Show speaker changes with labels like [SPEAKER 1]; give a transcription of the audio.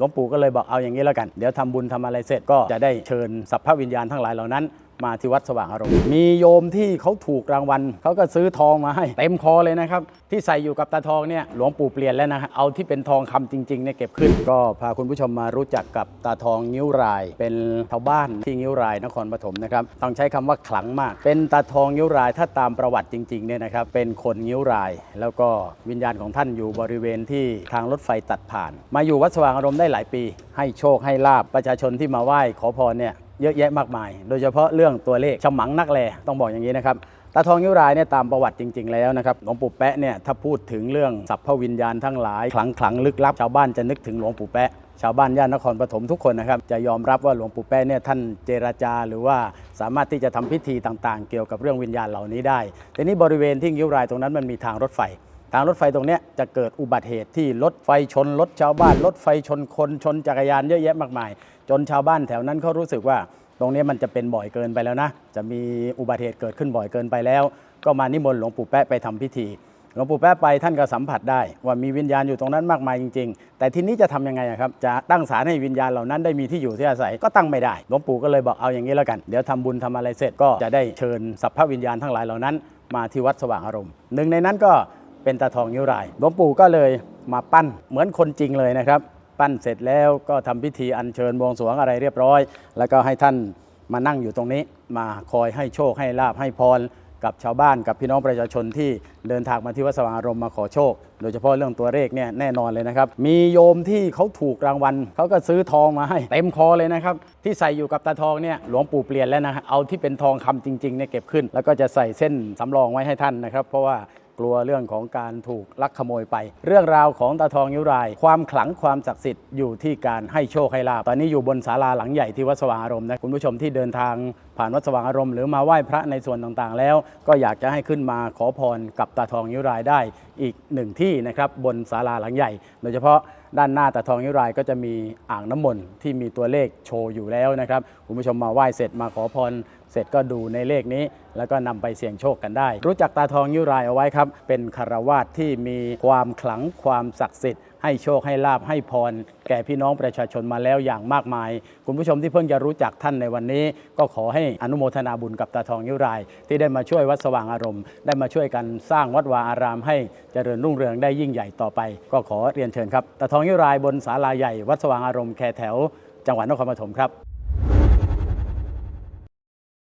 [SPEAKER 1] หลวงปู่ก็เลยบอกเอาอย่างนี้แล้วกัน เดี๋ยวทำบุญทำอะไรเสร็จก็จะได้เชิญสัพพวิญญาณทั้งหลายเหล่านั้น มาที่วัดสว่างอารมณ์มีโยมที่เขาถูกรางวัลเขาก็ซื้อทองมาให้เต็มคอเลยนะครับที่ใส่อยู่กับตาทองเนี่ยหลวงปู่เปลี่ยนแล้วนะเอาที่เป็นทองคำจริงๆเนี่ยเก็บขึ้น ก็พาคุณผู้ชมมารู้จักกับตาทองนิ้วราย เป็นชาวบ้านที่นิ้วรายนครปฐมนะครับต้องใช้คำว่าขลังมาก เป็นตาทองนิ้วรายถ้าตามประวัติจริงๆเนี่ยนะครับเป็นคนนิ้วราย แล้วก็วิญญาณของท่านอยู่บริเวณที่ทางรถไฟตัดผ่าน มาอยู่วัดสว่างอารมณ์ได้หลายปี ให้โชคให้ลาบประชาชนที่มาไหว้ขอพรเนี่ย เยอะแยะมากมาย โดยเฉพาะเรื่องตัวเลขฉมังนักแลต้องบอกอย่างนี้นะครับตาทองนิ้วรายเนี่ยตามประวัติจริง ๆ แล้วนะครับหลวงปู่แปะเนี่ยถ้าพูดถึงเรื่องสัพพวิญญาณทั้งหลายขลังขลังลึกลับชาวบ้านจะนึกถึงหลวงปู่แปะชาวบ้านย่านนครปฐมทุกคนนะครับจะยอมรับว่าหลวงปู่แปะเนี่ยท่านเจรจา หรือว่าสามารถที่จะทำพิธีต่างๆ เกี่ยวกับเรื่องวิญญาณเหล่านี้ได้ทีนี้บริเวณที่นิ้วรายตรงนั้นมันมีทางรถไฟ ทางรถไฟตรงนี้จะเกิดอุบัติเหตุที่รถไฟชนรถชาวบ้าน รถไฟชนคนชนจักรยานเยอะแยะมากมาย จนชาวบ้านแถวนั้นเขารู้สึกว่า ตรงนี้มันจะเป็นบ่อยเกินไปแล้วนะ จะมีอุบัติเหตุเกิดขึ้นบ่อยเกินไปแล้ว ก็มานิมนต์หลวงปู่แปะไปทำพิธีหลวงปู่แป๊ะไปท่านก็สัมผัสได้ ว่ามีวิญญาณอยู่ตรงนั้นมากมายจริง ๆ แต่ทีนี้จะทำยังไงครับ จะตั้งศาลให้วิญญาณเหล่านั้นได้มีที่อยู่ที่อาศัยก็ตั้งไม่ได้หลวงปู่ก็เลยบอกเอาอย่างนี้แล้วกัน เดี๋ยวทำบุญทำอะไรเสร็จก็จะได้เชิญสัพพวิญญาณทั้งหลายเหล่านั้น มาที่วัดสว่างอารมณ์หนึ่งในนั้นก็ เป็นตาทองนิ้วรายหลวงปู่ก็เลยมาปั้นเหมือนคนจริงเลยนะครับ ปั้นเสร็จแล้วก็ทำพิธีอัญเชิญบวงสรวงอะไรเรียบร้อย แล้วก็ให้ท่านมานั่งอยู่ตรงนี้ มาคอยให้โชคให้ลาบให้พรกับชาวบ้านกับพี่น้องประชาชนที่เดินทางมาที่วัดสว่างอารมณ์มาขอโชค โดยเฉพาะเรื่องตัวเลขเนี่ยแน่นอนเลยนะครับ มีโยมที่เขาถูกรางวัลเขาก็ซื้อทองมาให้เต็มคอเลยนะครับ ที่ใส่อยู่กับตาทองเนี่ยหลวงปู่เปลี่ยนแล้วนะฮะเอาที่เป็นทองคำจริงๆเนี่ยเก็บขึ้น แล้วก็จะใส่เส้นสำรองไว้ให้ท่านนะครับ เพราะว่า กลัวเรื่องของการถูกลักขโมยไป เรื่องราวของตาทองยิ้วราย ความขลังความศักดิ์สิทธิ์อยู่ที่การให้โชคให้ลาบตอนนี้อยู่บนศาลาหลังใหญ่ที่วัดสว่างอารมณ์นะคุณผู้ชมที่เดินทางผ่านวัดสว่างอารมณ์หรือมาไหว้พระในส่วนต่างๆ แล้ว ก็อยากจะให้ขึ้นมาขอพรกับตาทองยิ้วรายได้ อีกหนึ่งที่นะครับบนศาลาหลังใหญ่ โดยเฉพาะด้านหน้าตาทองนิ้วรายก็จะมีอ่างน้ำมนต์ที่มีตัวเลขโชว์อยู่แล้วนะครับคุณผู้ชมมาไหว้เสร็จมาขอพร เสร็จก็ดูในเลขนี้ แล้วก็นำไปเสี่ยงโชคกันได้ รู้จักตาทองยิ่รายเอาไว้ครับเป็นคารวาสที่มีความขลังความศักดิ์สิทธิ์ ให้โชคให้ลาบให้พร แก่พี่น้องประชาชนมาแล้วอย่างมากมาย คุณผู้ชมที่เพิ่งจะรู้จักท่านในวันนี้ ก็ขอให้อนุโมทนาบุญกับตาทองยิ้วราย ที่ได้มาช่วยวัดสว่างอารมณ์ ได้มาช่วยกันสร้างวัดวาอารามให้เจริญรุ่งเรืองได้ยิ่งใหญ่ต่อไป ก็ขอเรียนเชิญครับตาทองยิ้วรายบนศาลาใหญ่วัดสว่างอารมณ์แคแถว จังหวัดนครปฐมครับ